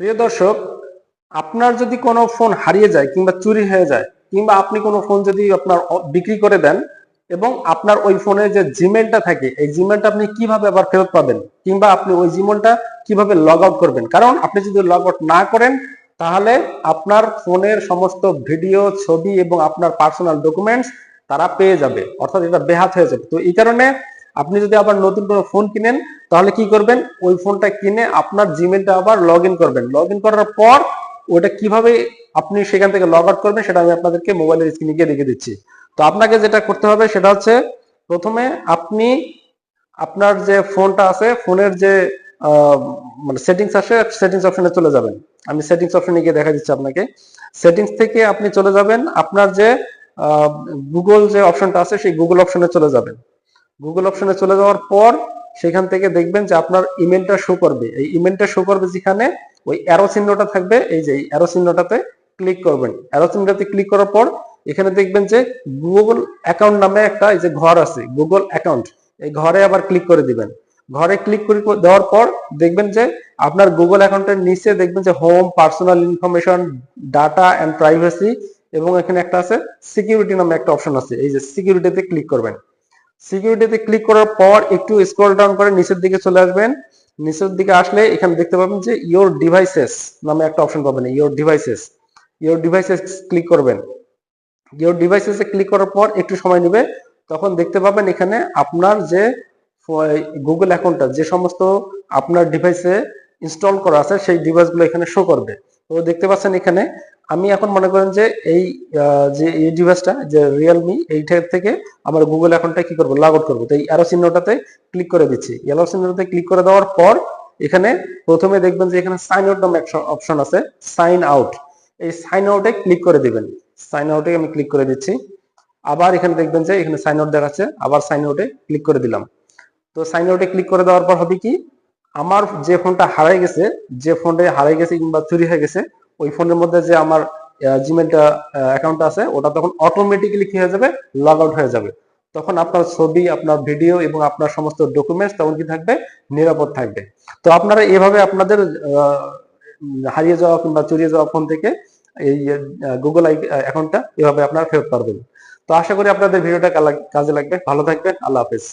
প্রিয় দর্শক, আপনার যদি কোনো ফোন হারিয়ে যায় কিংবা চুরি হয়ে যায়, কিংবা আপনি কোনো ফোন যদি আপনার বিক্রি করে দেন এবং আপনার ওই ফোনে যে জিমেলটা থাকে, এই জিমেলটা আপনি কীভাবে আবার ফেরত পাবেন? কিংবা আপনি ওই জিমেলটা কীভাবে লগ আউট করবেন? কারণ আপনি যদি লগ আউট না করেন, তাহলে আপনার ফোনের সমস্ত ভিডিও, ছবি এবং আপনার পার্সোনাল ডকুমেন্টস তারা পেয়ে যাবে। অর্থাৎ এটা বেহাত হয়ে যাবে। তো এই কারণে আপনি যদি আবার নতুন কোনো ফোন কিনেন, তাহলে কি করবেন? ওই ফোনটা কিনে আপনার জিমেলটা আবার লগ করবেন। লগ করার পর ওটা কীভাবে আপনি সেখান থেকে লগ আউট করবেন, সেটা আমি আপনাদেরকে মোবাইলের স্ক্রিনে গিয়ে দেখে দিচ্ছি। তো আপনাকে যেটা করতে হবে, সেটা হচ্ছে প্রথমে আপনি আপনার যে ফোনটা আছে ফোনের যে মানে সেটিংস আছে সেটিংস অপশনে চলে যাবেন। আমি সেটিংস অপশনে গিয়ে দেখা দিচ্ছি আপনাকে। সেটিংস থেকে আপনি চলে যাবেন, আপনার যে গুগল যে অপশনটা আছে, সেই গুগল অপশনে চলে যাবেন। গুগল অপশনে চলে যাওয়ার পর সেখান থেকে দেখবেন যে আপনার ইমেলটা শো করবে। এই ইমেলটা শো করবে যেখানে ওই অ্যারো চিহ্নটা থাকবে, এই যে অ্যারো চিহ্নটাতে ক্লিক করবেন। অ্যারো চিহ্নটাতে ক্লিক করার পর এখানে দেখবেন যে গুগল অ্যাকাউন্ট নামে একটা এই যে ঘর আছে গুগল অ্যাকাউন্ট এই ঘরে আবার ক্লিক করে দিবেন। ঘরে ক্লিক করে দেওয়ার পর দেখবেন যে আপনার গুগল অ্যাকাউন্টের নিচে দেখবেন যে home personal information data and privacy এবং এখানে একটা আছে সিকিউরিটি নামে একটা অপশন আছে। এই যে সিকিউরিটিতে ক্লিক করবেন। সিকিউরিটিতে ক্লিক করার পর একটু স্ক্রল ডাউন করে নিচের দিকে চলে আসবেন। নিচের দিকে আসলে এখানে দেখতে পাবেন যে ইওর ডিভাইসেস নামে একটা অপশন পাবেন your devices your devices click করবেন। ইওর ডিভাইসেসে ক্লিক করার পর একটু সময় নেবে। তখন দেখতে পাবেন এখানে আপনার যে গুগল অ্যাকাউন্টটা যে সমস্ত আপনার ডিভাইসে ইনস্টল করা আছে, সেই ডিভাইসগুলো এখানে শো করবে। তো দেখতে পাচ্ছেন এখানে আমি এখন মনে করেন যে এই যে এই ডিভাইসটা যে রিয়েলমি এইটার থেকে আমার গুগল অ্যাকাউন্টটা কি করব? লগ আউট করব। তো এই অ্যারো চিহ্নটাতে ক্লিক করে দিচ্ছি। অ্যারো চিহ্নটাতে ক্লিক করে দেওয়ার পর এখানে প্রথমে দেখবেন যে এখানে সাইন আউট নামে অপশন আছে সাইন আউট এই সাইন আউটে ক্লিক করে দিবেন। সাইন আউটে আমি ক্লিক করে দিচ্ছি। আবার এখানে দেখবেন যে এখানে সাইন আউট দেখাচ্ছে। আবার সাইন আউটে ক্লিক করে দিলাম। তো সাইন আউটে ক্লিক করে দেওয়ার পর হবে কি? আমার যে ফোনটা হারাই গেছে, যে ফোনটা হারাই গেছে কিংবা চুরি হয়ে গেছে ওই ফোনের মধ্যে যে আমার জিমেলটা অ্যাকাউন্টটা আছে, ওটা তখন অটোমেটিক্যালি কি হয়ে যাবে? লগ আউট হয়ে যাবে। তখন আপনার ছবি, আপনার ভিডিও এবং আপনার সমস্ত ডকুমেন্টস তখন কি থাকবে? নিরাপদ থাকবে। তো আপনারা এভাবে আপনাদের হারিয়ে যাওয়া কিংবা চুরিয়ে যাওয়া ফোন থেকে এই গুগল আই অ্যাকাউন্টটা এভাবে আপনারা ফেরত পারবেন। তো আশা করি আপনাদের ভিডিওটা কাজে লাগবে। ভালো থাকবেন। আল্লাহ হাফেজ।